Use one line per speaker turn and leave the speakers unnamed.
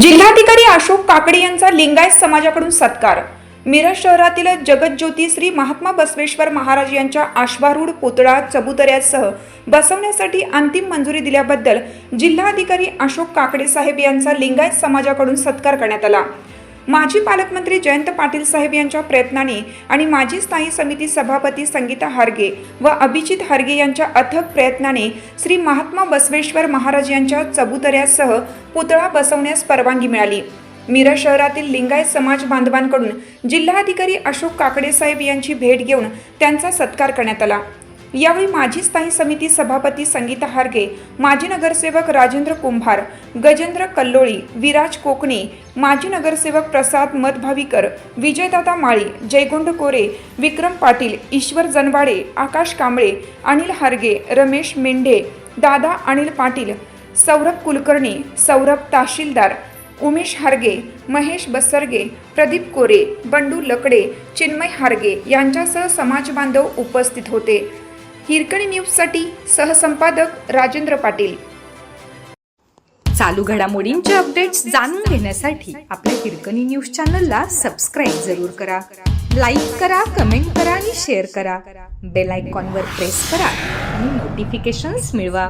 जिल्हाधिकारी अशोक काकडे यांचा लिंगायत समाजाकडून सत्कार. मिरज शहरातील जगज्योती श्री महात्मा बसवेश्वर महाराज यांच्या आश्वारूढ पुतळा चबुतऱ्यासह बसवण्यासाठी अंतिम मंजुरी दिल्याबद्दल जिल्हाधिकारी अशोक काकडे साहेब यांचा लिंगायत समाजाकडून सत्कार करण्यात आला. माजी पालकमंत्री जयंत पाटील साहेब यांच्या प्रयत्नाने आणि माजी स्थायी समिती सभापती संगीता हार्गे व अभिजित हार्गे यांच्या अथक प्रयत्नाने श्री महात्मा बसवेश्वर महाराज यांच्या चबुतऱ्यासह पुतळा बसवण्यास परवानगी मिळाली. मिरज शहरातील लिंगायत समाज बांधवांकडून जिल्हाधिकारी अशोक काकडे साहेब यांची भेट घेऊन त्यांचा सत्कार करण्यात आला. यावेळी माजी स्थायी समिती सभापती संगीता हार्गे माजी नगरसेवक राजेंद्र कुंभार गजेंद्र कल्लोळी विराज कोकणे माजी नगरसेवक प्रसाद मधभावीकर विजयदादा माळी जयगोंड कोरे विक्रम पाटील ईश्वर जनवाडे आकाश कांबळे अनिल हार्गे रमेश मेंढे दादा अनिल पाटील सौरभ कुलकर्णी सौरभ तहसीलदार उमेश हार्गे महेश बसरगे प्रदीप कोरे बंडू लकडे चिन्मय हार्गे यांच्यासह समाज बांधव उपस्थित होते. हिरकणी न्यूजसाठी सहसंपादक राजेंद्र पाटील.
चालू घडामोडींचे अपडेट्स जाणून घेण्यासाठी आपल्या हिरकणी न्यूज चॅनलला सबस्क्राईब जरूर करा. लाईक करा कमेंट करा आणि शेअर करा. बेल आयकॉनवर प्रेस करा आणि नोटिफिकेशन्स मिळवा.